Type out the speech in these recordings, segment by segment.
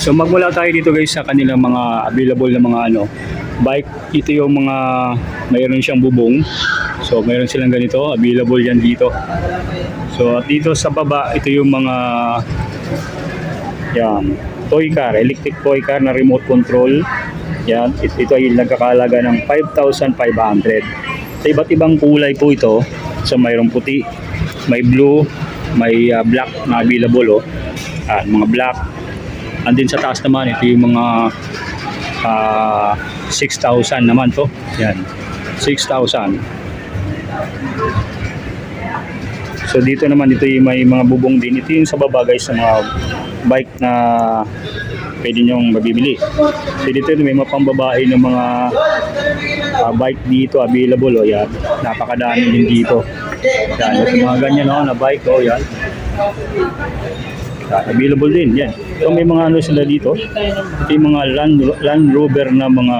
So magmula tayo dito guys sa kanilang mga available na mga ano bike. Ito yung mga mayroon siyang bubong. So mayroon silang ganito, available yan dito. So at dito sa baba, ito yung mga yan, toy car, electric toy car na remote control. Yan, it- ito ay nagkakalaga ng 5,500. Sa iba't ibang kulay po ito. So mayroong puti, may blue, may ah, black na available oh. Ah, mga black. Andin sa taas naman, ito yung mga ah, 6,000 naman to. Yan, 6,000. So dito naman ito yung may mga bubong din. Ito yung sa baba guys sa mga bike na pwede nyong mabibili. So dito may mga pambabae ng mga ah, bike dito available. O yan, napakadami din dito. Yan, ito mga ganyan o, na bike o yan. Yan, available din yan. So may mga ano sila dito. Ito yung mga Land, Land Rover na mga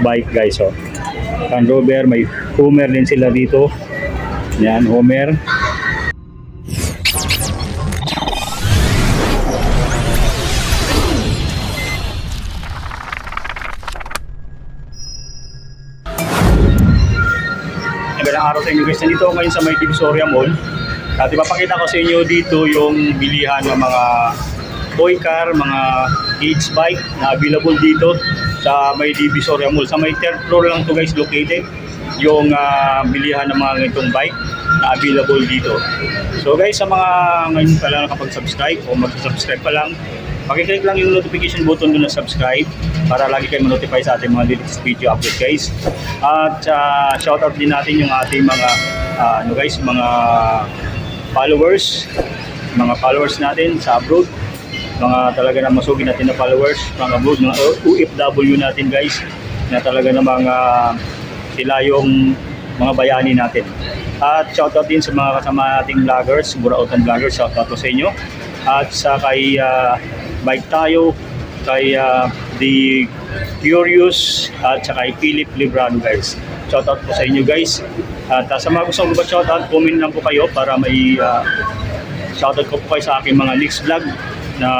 bike guys o. Land Rover, may Homer din sila dito. Yan, Homer. Magandang araw sa inyo guys. Nandito ako ngayon sa may Divisoria Mall. At ipapakita ko sa inyo dito yung bilihan ng mga toy car, mga kids bike na available dito sa may Divisoria Mall. Sa may third floor lang to guys located yung ah, bilihan ng mga ganitong bike na available dito. So guys, sa mga ngayon pa lang nakapag-subscribe o mag-subscribe pa lang, pakiclick lang yung notification button doon na subscribe para lagi kayo ma-notify sa ating mga latest video upload guys. At uh, shoutout din natin yung ating mga ah, ano guys, mga followers, mga followers natin sa abroad, mga talaga na masugin natin na followers, mga abroad, mga OFW natin guys, na talaga na mga sila yung mga bayani natin. At shoutout din sa mga kasama nating vloggers, Burautan vloggers, shoutout po sa inyo. At sa kay ah, Bike Tayo, kay ah, The Curious, at sa kay Philip Librano guys. Shoutout po sa inyo guys. At ah, sa mga gusto ko shoutout, comment lang po kayo para may ah, shoutout ko po kayo sa aking mga next vlog na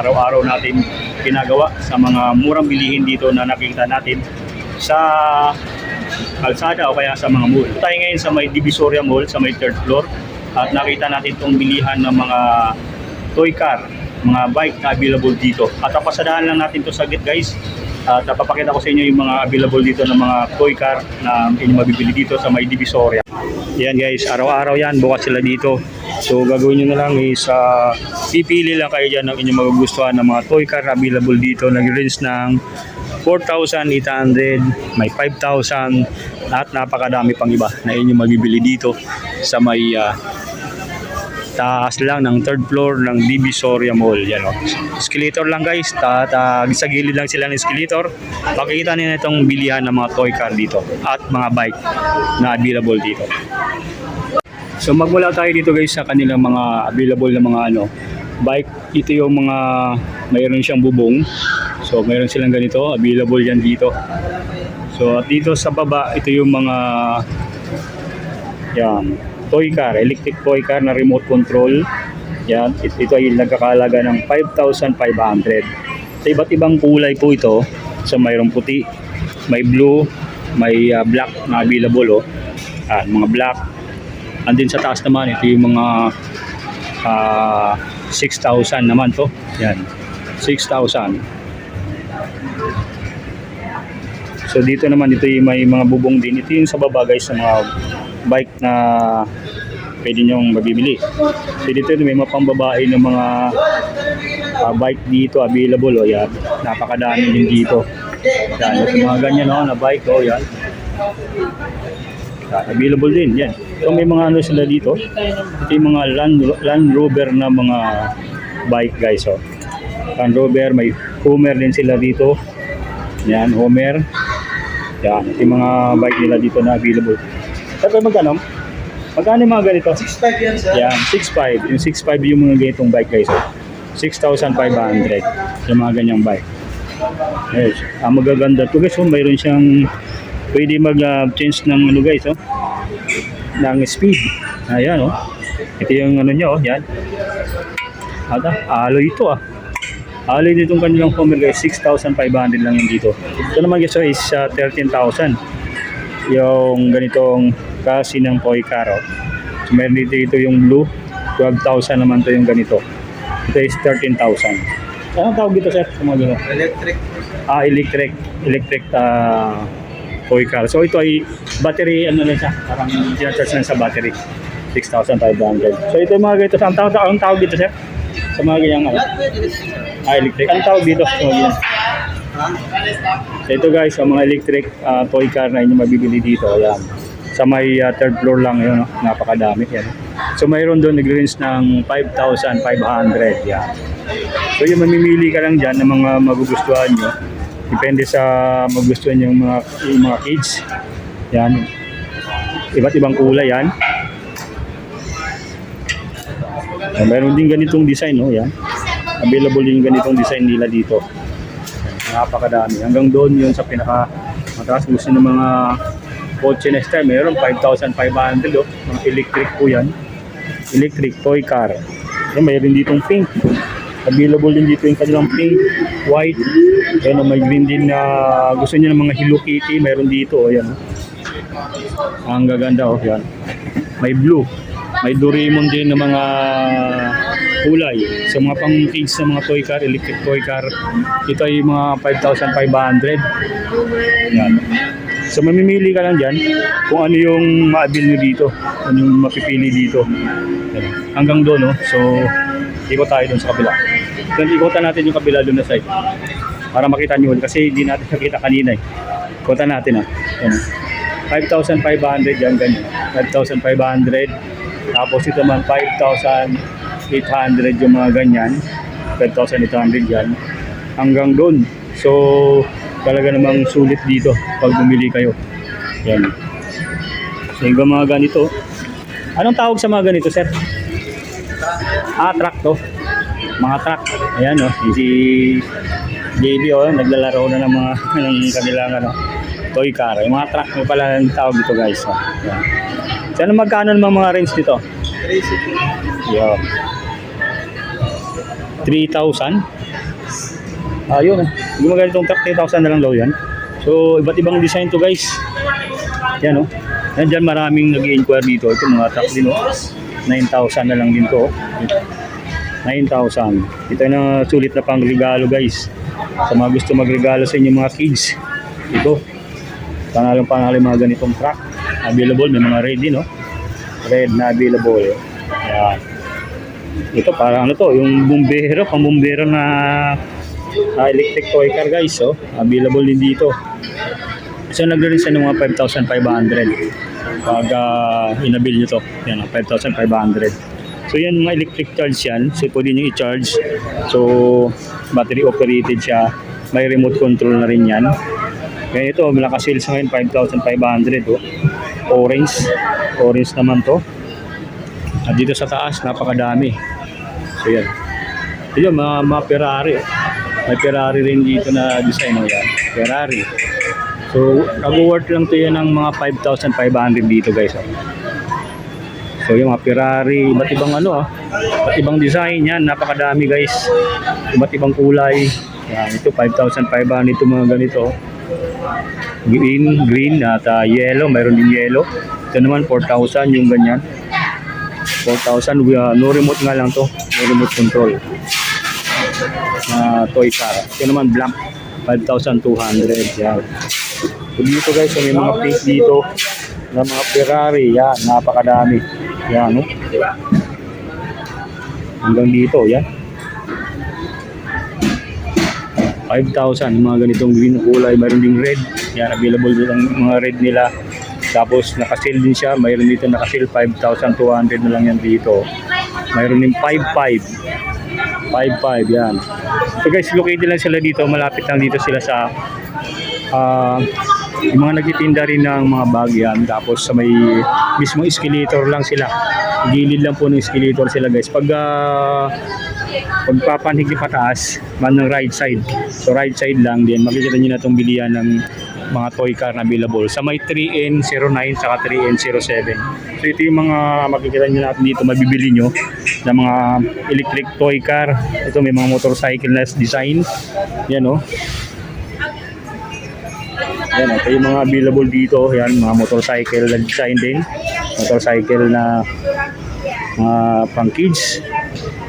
araw-araw natin ginagawa sa mga murang bilihin dito na nakikita natin sa kalsada o kaya sa mga mall. Tayo ngayon sa may Divisoria Mall, sa may third floor at nakita natin itong bilihan ng mga toy car, mga bike na available dito. At papasadahan lang natin to saglit guys. At papakita ko sa inyo yung mga available dito ng mga toy car na inyong mabibili dito sa may Divisoria. Yan guys, araw-araw yan, bukas sila dito. So gagawin nyo na lang is uh, pipili lang kayo dyan ng inyong magugustuhan ng mga toy car na available dito. Nag-range ng 4,800, may 5,000 at napakadami pang iba na inyong mabibili dito sa may ah, taas lang ng third floor ng Divisoria Mall. Yan o. Escalator lang guys. Ta ta sa gilid lang sila ng escalator. Makikita niyo na itong bilihan ng mga toy car dito at mga bike na available dito. So magmula tayo dito guys sa kanilang mga available na mga ano bike. Ito yung mga mayroon siyang bubong. So mayroon silang ganito, available yan dito. So at dito sa baba, ito yung mga yan, toy car, electric toy car na remote control. Yan, it- ito ay nagkakalaga ng 5,500. Sa iba't ibang kulay po ito. So mayroong puti, may blue, may ah, black na available oh. Ah, mga black. Andin sa taas naman, ito yung mga ah, 6,000 naman to. Yan, 6,000. So dito naman ito yung may mga bubong din. Ito yung sa baba guys sa mga bike na pwede nyong mabibili. So dito may mga pambabae ng mga ah, bike dito available. O yan, napakadami din dito. Yan, ito mga ganyan o, na bike o yan. Yan, available din yan. So may mga ano sila dito. Ito yung mga Land, Land Rover na mga bike guys o. Land Rover, may Homer din sila dito. Yan, Homer. Yan, ito yung mga bike nila dito na available. Sir, magkano? Magkano yung mga ganito? 6.5 yan, sir. Yan, 6.5. Yung 6.5 yung mga ganitong bike guys. Oh. 6,500 yung mga ganyang bike. Yes. Ang magaganda to guys, oh, mayroon siyang pwede mag-change ng ano guys, oh. ng speed. Ayan, oh. Ito yung ano niya, oh, yan. Ata, alloy ito ah. Dito yung kanilang Homer guys, 6,500 lang yung dito. Ito naman guys, so is uh, 13,000. Yung ganitong kasi ng Toy Car. Oh. So, meron dito, dito yung blue, 12,000 naman to yung ganito. Ito is 13,000. Anong tawag dito sir? Sa mga ganito? Electric. Ah, electric, electric ah, toy car. So ito ay battery, ano lang siya, parang ginacharge lang sa battery. 6,500. So ito yung mga ganito. Ang tawag, ang tawag dito, sir? Sa mga ganyang, ano? Ah, electric. Anong tawag dito? Sa mga ganyan? So ito guys, ang mga electric ah, toy car na inyong mabibili dito. Ayan. Sa may ah, third floor lang yun, napakadami. Yan. So mayroon doon nag-range ng 5,500. Yan. So yung mamimili ka lang dyan ng mga magugustuhan nyo. Depende sa magugustuhan nyo yung mga, yung mga kids. Yan. Iba't ibang kulay yan. So, meron din ganitong design, no? Yan. Available din ganitong design nila dito. Napakadami. Hanggang doon yun sa pinaka mataas gusto ng mga kotse next time. Meron 5,500 oh. Mga electric po yan. Electric toy car. Yan, mayroon ditong pink. Available din dito yung kanilang pink, white. Ayan, oh, may green din na gusto niya ng mga Hello Kitty. Meron dito. Oh, yan. oh. Ang gaganda oh. Yan. May blue. May Doraemon din ng mga kulay. Sa mga pang kids na mga toy car, electric toy car, ito ay mga 5,500. Yan. So mamimili ka lang dyan kung ano yung maabil nyo dito, ano yung mapipili dito. Hanggang doon, no? So, ikot tayo doon sa kabila. Then, ikotan natin yung kabila doon na side. Para makita nyo. Kasi hindi natin nakita kanina eh. Ikotan natin ah. Yan. 5,500 yan, ganyan. 5,500. Tapos ito man 5,800 yung mga ganyan. 5,800 yan. Hanggang doon. So, talaga namang sulit dito pag bumili kayo. Yan. So, yung mga ganito. Anong tawag sa mga ganito, sir? Ah, truck to. Mga truck. Ayan, oh. Si JB, oh. Naglalaro na ng mga ng kanilang, ano, toy car. Yung mga truck mo pala ang tawag dito, guys. Oh. Yan. So, ano magkano naman mga range dito? Crazy. Yan. 3,000. Ayun. Yung mga ganitong truck, 3,000 na lang daw yan. So, iba't ibang design to guys. Yan o. Oh. Yan dyan maraming nag inquire dito. Ito mga truck din o. 9,000 na lang din to. oh. 9,000. Ito na sulit na pang regalo guys. Sa mga gusto magregalo sa inyong mga kids. Ito. Pangalang pangalan mga ganitong truck. Available. May mga red din o. Red na available. Yan. Ito parang ano to, yung bumbero, pang bumbero na ah, electric toy car guys, oh. Available din dito. So nagre siya ng mga 5,500 pag uh, inabil nyo to. Yan, oh, 5,500. So yan mga electric charge yan. So pwede nyo i-charge. So battery operated siya. May remote control na rin yan. Kaya ito, malaka-sale sa ngayon 5,500 oh. Orange. Orange naman to. At dito sa taas, napakadami. So yan. Yun, mga, mga Ferrari. May Ferrari rin dito na design o yan. Ferrari. So, nag-worth lang to yan ng mga 5,500 dito guys. Oh. So, yung mga Ferrari, iba't ibang ano ah. Iba't ibang design yan. Napakadami guys. Iba't ibang kulay. Yan, ito 5,500 ito mga ganito. oh. Green, green at ah, yellow. Mayroon din yellow. Ito naman 4,000 yung ganyan. 4,000. We, ah, no remote nga lang to. No remote control. Na toy car. Ito naman black. 5,200. Yan. So dito guys, may mga pink dito na mga Ferrari. Yan, napakadami. Yan, no? Hanggang dito, yan. 5,000 yung mga ganitong green kulay. Mayroon ding red. Yan, available din ang mga red nila. Tapos naka-sale din siya. Mayroon dito naka-sale 5,200 na lang yan dito. Mayroon din 5,500. 5,500 yan. So guys, located lang sila dito. Malapit lang dito sila sa ah yung mga nagtitinda rin ng mga bag yan. Tapos sa may mismo escalator lang sila. Gilid lang po ng escalator sila guys. Pag ah, pagpapanig ni pataas, man ng right side. So right side lang din, makikita niyo na itong bilihan ng mga toy car na available sa may 3N09 saka 3N07. So ito yung mga makikita nyo natin dito, mabibili nyo na mga electric toy car. Ito may mga motorcycle na design. Yan o. Yan, ito yung mga available dito. Yan, mga motorcycle na design din. Motorcycle na mga pang kids.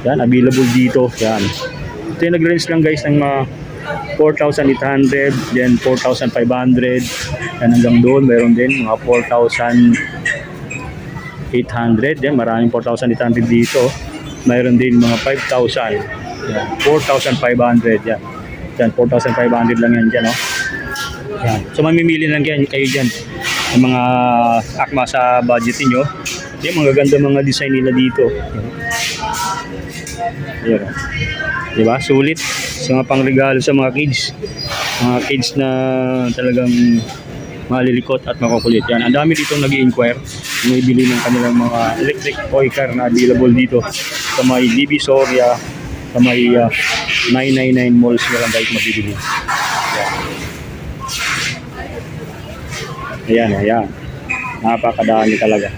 Yan, available dito. Yan. Ito yung nag-range lang guys ng mga 4,800, then 4,500. Yan hanggang doon, meron din mga 4,800. Yan, maraming 4,800 dito. Mayroon din mga 5,000. Yan, 4,500. Yan. Yan, 4,500 lang yan dyan, oh. Yan. So mamimili lang yan, kayo dyan ng mga akma sa budget niyo. Yan, mga ganda mga design nila dito. Yan. Di ba? Sulit. Sa mga pangregalo sa mga kids. Mga kids na talagang malilikot at makukulit. Yan. Ang dami dito nag inquire May bili ng kanilang mga electric toy car na available dito sa may DB Soria, sa may ah, 999 malls na lang guys mabibili. Ayan, ayan. Napakadami talaga.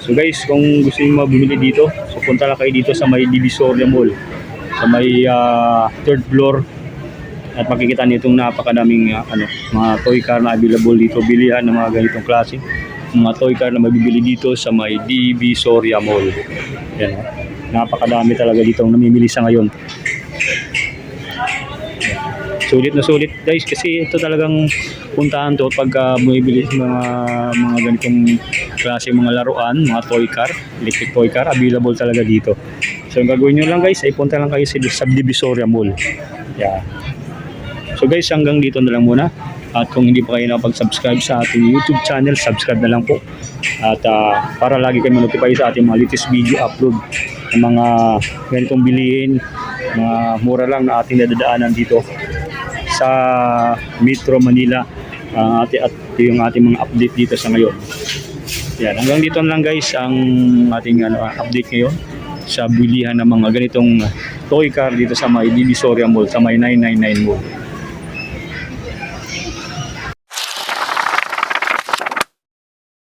So guys, kung gusto niyo mabumili dito, so punta lang kayo dito sa may Divisoria Mall. Sa may ah, third floor. At makikita niyo itong napakadaming ah, ano, mga toy car na available dito. Bilihan ng mga ganitong klase. Mga toy car na mabibili dito sa may Divisoria Mall. Yan. ah. Napakadami talaga dito ang namimili sa ngayon. Sulit na sulit guys kasi ito talagang puntahan to pagka bumibili mga mga ganitong klase mga laruan, mga toy car, electric toy car, available talaga dito. So ang gagawin nyo lang guys ay punta lang kayo sa Subdivisoria Mall. Yeah. So guys, hanggang dito na lang muna. At kung hindi pa kayo nakapag-subscribe sa ating YouTube channel, subscribe na lang po. At ah, para lagi kayo ma-notify sa ating mga latest video upload ng mga ganitong bilihin, mga mura lang na ating nadadaanan dito sa Metro Manila ang ati at yung ating mga update dito sa ngayon. Yan, hanggang dito lang guys ang ating ano, update ngayon sa bilihan ng mga ganitong toy car dito sa may Divisoria Mall, sa may 999 Mall.